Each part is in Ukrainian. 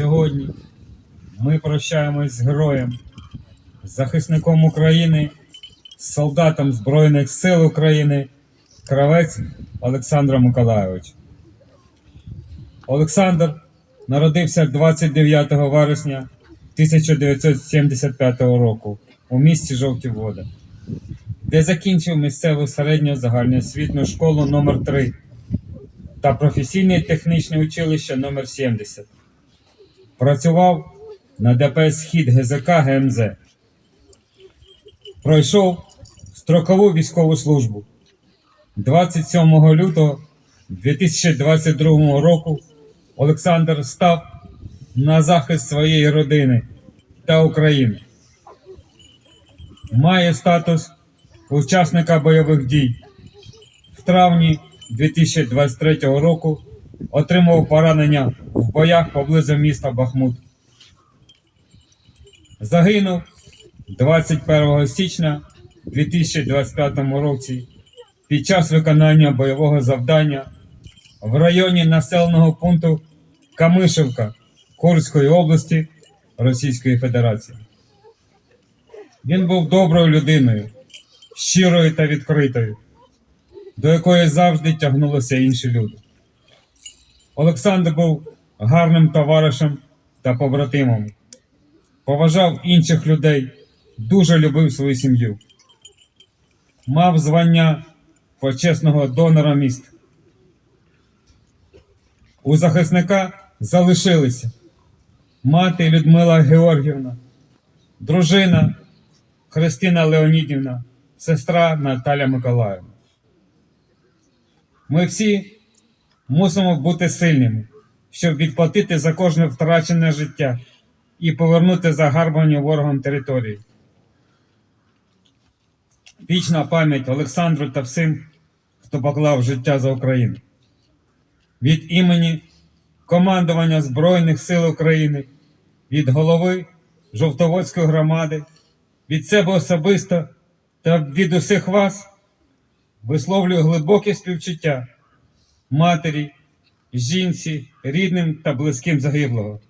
Сьогодні ми прощаємось з героєм, захисником України, солдатом Збройних сил України, кравець Олександром Миколайовичем. Олександр народився 29 вересня 1975 року у місті Жовті Води, де закінчив місцеву середню загальноосвітню школу номер 3 та професійне технічне училище номер 70 Працював на ДПС Схід ГЗК ГМЗ. Пройшов строкову військову службу. 27 лютого 2022 року Олександр став на захист своєї родини та України. Має статус учасника бойових дій. В травні 2023 року отримав поранення в боях поблизу міста Бахмут. Загинув 21 січня 2025 році під час виконання бойового завдання в районі населеного пункту Камишевка Курської області Російської Федерації. Він був доброю людиною, щирою та відкритою, до якої завжди тягнулися інші люди. Олександр був гарним товаришем та побратимом, поважав інших людей, дуже любив свою сім'ю, мав звання почесного донора міст. У захисника залишилися мати Людмила Георгівна, дружина Христина Леонідівна, сестра Наталя Миколаївна. Ми всі мусимо бути сильними, щоб відплатити за кожне втрачене життя і повернути загарбані ворогом території. Вічна пам'ять Олександру та всім, хто поклав життя за Україну. Від імені командування Збройних сил України, від голови Жовтоводської громади, від себе особисто та від усіх вас висловлюю глибоке співчуття матері, жінці, рідним та близьким загиблого.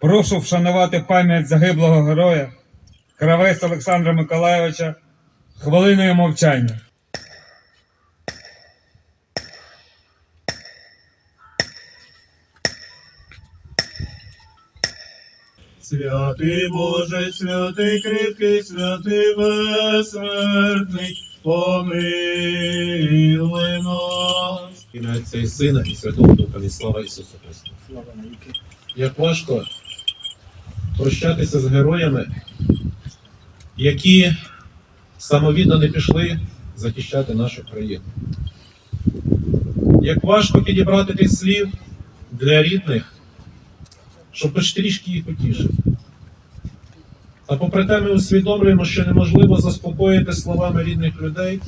Прошу вшанувати пам'ять загиблого героя, кравець Олександра Миколайовича, хвилиною мовчання. Святий Боже, святий кріпкий, святий безсмертний, помилуй нас. Ім'я Отця і Сина і Святого Духа, і слава Ісусу Христу. Як важко прощатися з героями, які самовідно не пішли захищати нашу країну. Як важко підібрати тих слів для рідних, щоб хоч трішки їх утішити. А попри те, ми усвідомлюємо, що неможливо заспокоїти словами рідних людей,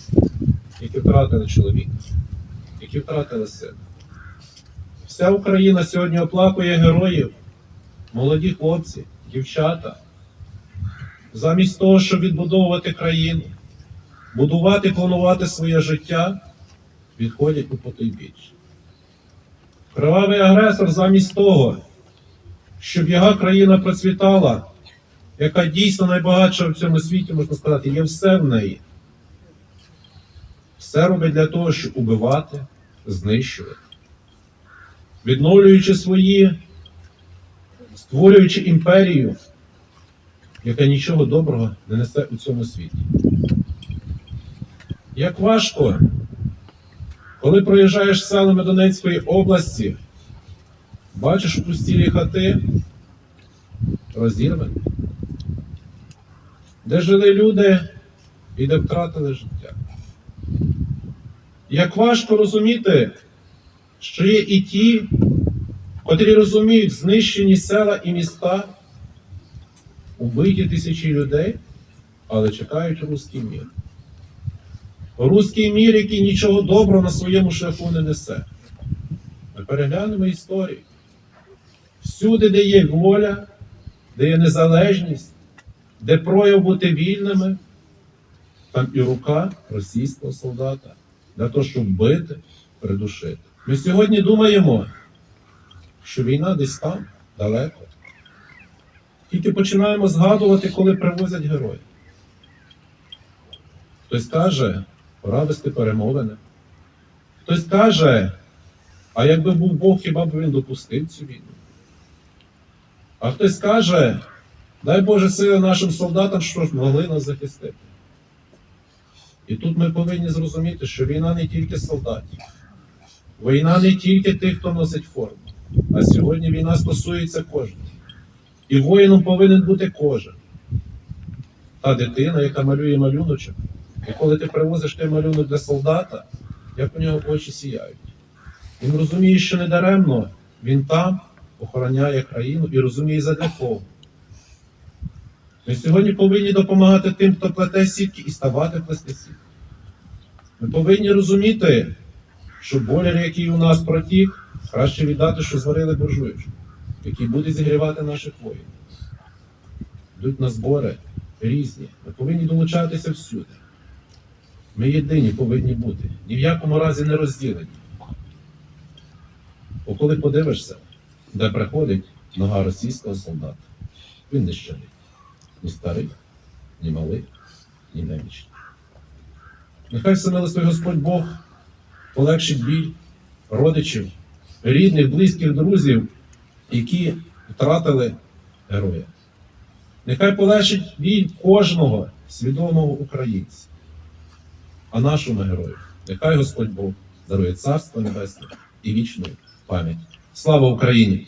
які втратили чоловіка які втратили сина. Вся Україна сьогодні оплакує героїв, молоді хлопці, дівчата. Замість того, щоб відбудовувати країну, будувати, планувати своє життя, відходять у потойбіч. Кривавий агресор замість того, щоб його країна процвітала, яка дійсно найбагатша в цьому світі, можна сказати, є все в неї. Все робить для того, щоб убивати, знищувати. Відновлюючи свої, створюючи імперію, яка нічого доброго не несе у цьому світі. Як важко, коли проїжджаєш селами Донецької області, бачиш пустілі хати розірвані, де жили люди і де втратили життя. Як важко розуміти, що є і ті, котрі розуміють знищені села і міста, убиті тисячі людей, але чекають руський мір. Руський мір, який нічого доброго на своєму шляху не несе. Ми переглянемо історію. Всюди, де є воля, де є незалежність, де прояв бути вільними, там і рука російського солдата для того, щоб бити, придушити. Ми сьогодні думаємо, що війна десь там, далеко. Тільки починаємо згадувати, коли привозять героїв. Хтось каже, пора вести перемовини. Хтось каже, а якби був Бог, хіба б він допустив цю війну? А хтось каже, дай Боже сили нашим солдатам, що ж могли нас захистити. І тут ми повинні зрозуміти, що війна не тільки солдатів, війна не тільки тих, хто носить форму, а сьогодні війна стосується кожного. І воїном повинен бути кожен. Та дитина, яка малює малюночок, і коли ти привозиш той малюнок для солдата, як у нього очі сіяють. Він розуміє, що не даремно він там охороняє країну і розуміє задля кого. Ми сьогодні повинні допомагати тим, хто плете сітки, і ставати плести сітки. Ми повинні розуміти, що боляр, який у нас протік, краще віддати, що зварили буржуючку, який буде зігрівати наших воїнів. Йдуть на збори різні. Ми повинні долучатися всюди. Ми єдині повинні бути, ні в якому разі не розділені. Бо коли подивишся, де приходить нога російського солдата, він не щадить. Ні старий, ні малий, ні немічний. Нехай всемилостивий Господь Бог полегшить біль родичів, рідних, близьких друзів, які втратили героя. Нехай полегшить біль кожного свідомого українця. А нашому герою, нехай Господь Бог дарує царство небесне і вічну пам'ять. Слава Україні!